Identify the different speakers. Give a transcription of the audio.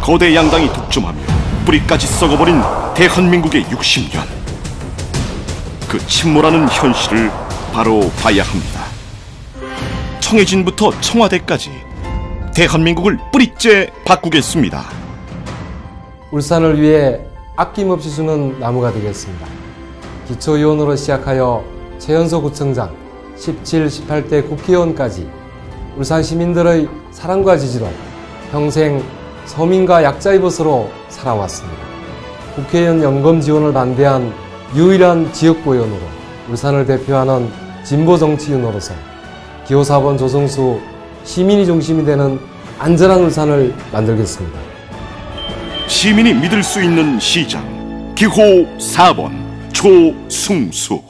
Speaker 1: 거대 양당이 독점하며 뿌리까지 썩어버린 대한민국의 60년. 그 침몰하는 현실을 바로 봐야 합니다. 청해진부터 청와대까지 대한민국을 뿌리째 바꾸겠습니다.
Speaker 2: 울산을 위해 아낌없이 주는 나무가 되겠습니다. 기초의원으로 시작하여 최연소 구청장, 17, 18대 국회의원까지 울산 시민들의 사랑과 지지로 평생 서민과 약자의 벗으로 살아왔습니다. 국회의원 연금 지원을 반대한 유일한 지역구 의원으로 울산을 대표하는 진보 정치인으로서 기호사번 조성수 시민이 중심이 되는 안전한 울산을 만들겠습니다.
Speaker 1: 시민이 믿을 수 있는 시장 기호 4번 조승수